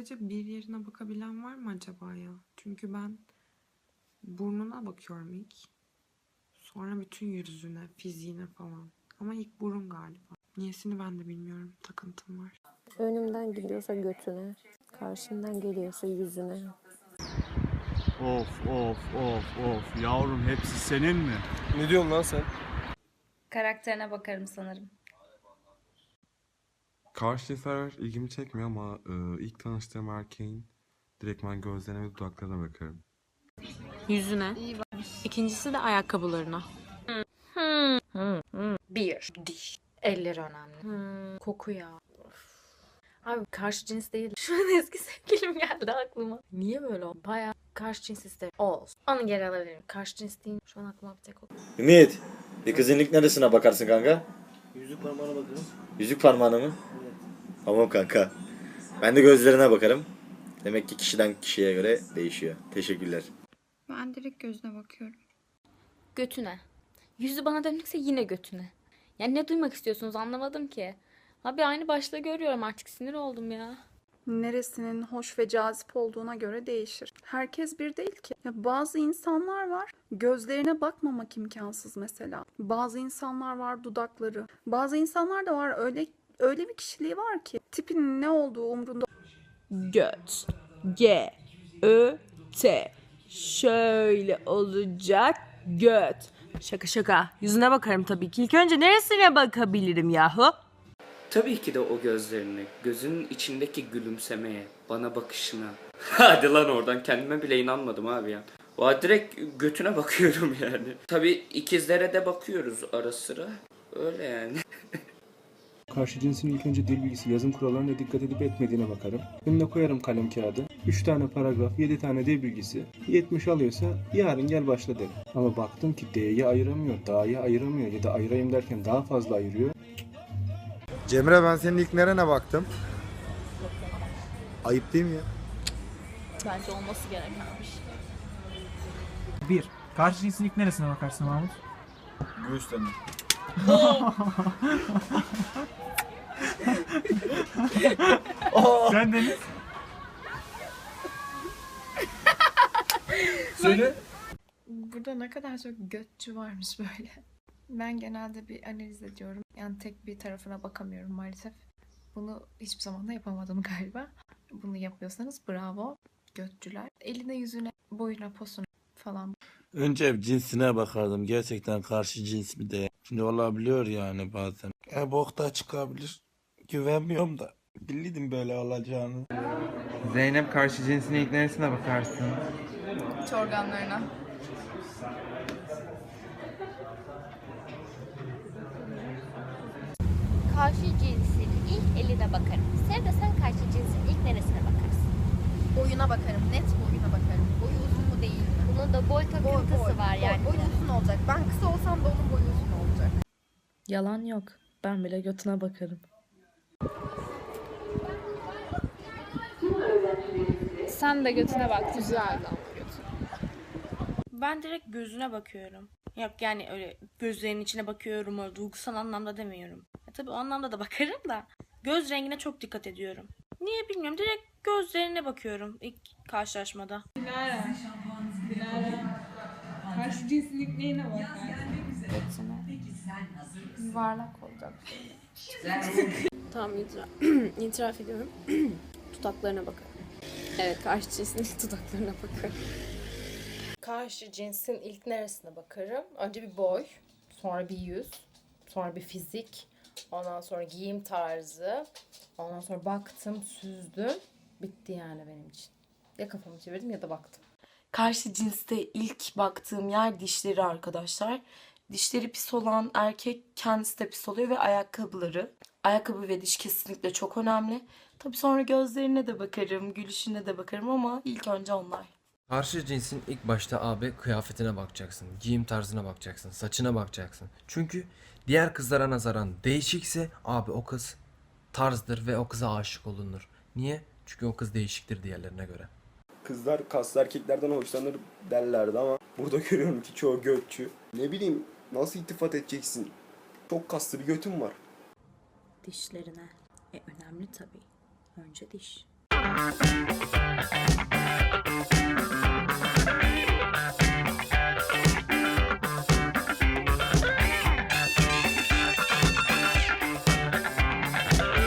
sadece bir yerine bakabilen var mı acaba ya? Çünkü ben burnuna bakıyorum ilk. Sonra bütün yüzüne, fiziğine falan. Ama ilk burun galiba. Niyesini ben de bilmiyorum. Takıntım var. Önümden geliyorsa götüne, karşımdan geliyorsa yüzüne. Of of of of yavrum hepsi senin mi? Ne diyorsun lan sen? Karakterine bakarım sanırım. Karşı cinsler ilgimi çekmiyor ama e, ilk tanıştığım erkeğin direktman gözlerine ve dudaklarına bakarım. Yüzüne. İkincisi de ayakkabılarına. Bir, diş. Elleri önemli. Koku ya. Of. Abi karşı cins değil. Şu an eski sevgilim geldi aklıma. Niye böyle oldu? Baya karşı cins isterim. Olsun. Onu geri alabilirim. Karşı cins değil. Şu an aklıma bir tek o. Ümit, bir kızın ilk neresine bakarsın kanka? Yüzük parmağına bakarım. Yüzük parmağına mı? Tamam kanka. Ben de gözlerine bakarım. Demek ki kişiden kişiye göre değişiyor. Teşekkürler. Ben direkt gözüne bakıyorum. Götüne. Yüzü bana dönükse yine götüne. Yani ne duymak istiyorsunuz anlamadım ki. Abi aynı başta görüyorum artık sinir oldum ya. neresinin hoş ve cazip olduğuna göre değişir. Herkes bir değil ki. Ya bazı insanlar var gözlerine bakmamak imkansız mesela. Bazı insanlar var dudakları. Bazı insanlar da var öyle öyle bir kişiliği var ki tipinin ne olduğu umrunda Göt. G. Ö. T. Şöyle olacak göt. Şaka şaka. Yüzüne bakarım tabii ki. İlk önce neresine bakabilirim yahu? Tabii ki de o gözlerine, gözünün içindeki gülümsemeye, bana bakışına. Hadi lan oradan kendime bile inanmadım abi ya. Valla direkt götüne bakıyorum yani. Tabii ikizlere de bakıyoruz ara sıra. Öyle yani. Karşı cinsin ilk önce dil bilgisi, yazım kurallarına dikkat edip etmediğine bakarım. Önüne koyarım kalem kağıdı. 3 tane paragraf, 7 tane dil bilgisi. 70 alıyorsa yarın gel başla derim. Ama baktım ki D'yi ayıramıyor, Da'yı ayıramıyor ya da ayırayım derken daha fazla ayırıyor. Cemre ben senin ilk nerene baktım? Ayıp değil mi ya? Bence olması gerekenmiş. Bir. Karşı cinsin ilk neresine bakarsın Mahmut? Göğüslerine. Sen Deniz? Söyle. Burada ne kadar çok götçü varmış böyle. Ben genelde bir analiz ediyorum. Yani tek bir tarafına bakamıyorum maalesef. Bunu hiçbir zaman da yapamadım galiba. Bunu yapıyorsanız bravo. Götçüler. Eline yüzüne, boyuna, posuna falan. Önce cinsine bakardım. Gerçekten karşı cins mi de. Şimdi olabiliyor yani bazen. E bokta çıkabilir. Güvenmiyorum da. Biliyordum böyle olacağını. Zeynep karşı cinsin ilk neresine bakarsın? İç organlarına. Karşı cinsin ilk eline bakarım. Sen de sen karşı cinsin ilk neresine bakarsın? boyuna bakarım. Net boyuna bakarım. Boyu uzun mu değil Bunun da boy takıntısı var yani. Boyu uzun olacak. Ben kısa olsam da onun boyu uzun olacak. Yalan yok. Ben bile götüne bakarım. Sen de götüne bak. Güzel Ben direkt gözüne bakıyorum. Yok yani öyle gözlerinin içine bakıyorum öyle duygusal anlamda demiyorum. E tabii o anlamda da bakarım da göz rengine çok dikkat ediyorum. Niye bilmiyorum direkt gözlerine bakıyorum ilk karşılaşmada. Karşı cinsin neyine bakar? Yuvarlak olacak. Tamam itiraf, itiraf ediyorum. Dudaklarına bakarım. Evet karşı cinsin dudaklarına bakarım. Karşı cinsin ilk neresine bakarım? Önce bir boy, sonra bir yüz, sonra bir fizik, ondan sonra giyim tarzı, ondan sonra baktım, süzdüm. Bitti yani benim için. Ya kafamı çevirdim ya da baktım. Karşı cinste ilk baktığım yer dişleri arkadaşlar. Dişleri pis olan erkek kendisi de pis oluyor ve ayakkabıları. Ayakkabı ve diş kesinlikle çok önemli. Tabii sonra gözlerine de bakarım, gülüşüne de bakarım ama ilk önce onlar. Karşı cinsin ilk başta abi kıyafetine bakacaksın, giyim tarzına bakacaksın, saçına bakacaksın. Çünkü diğer kızlara nazaran değişikse abi o kız tarzdır ve o kıza aşık olunur. Niye? Çünkü o kız değişiktir diğerlerine göre. Kızlar kaslı erkeklerden hoşlanır derlerdi ama burada görüyorum ki çoğu götçü. Ne bileyim nasıl iltifat edeceksin? Çok kaslı bir götüm var. Dişlerine. E önemli tabii. Önce diş.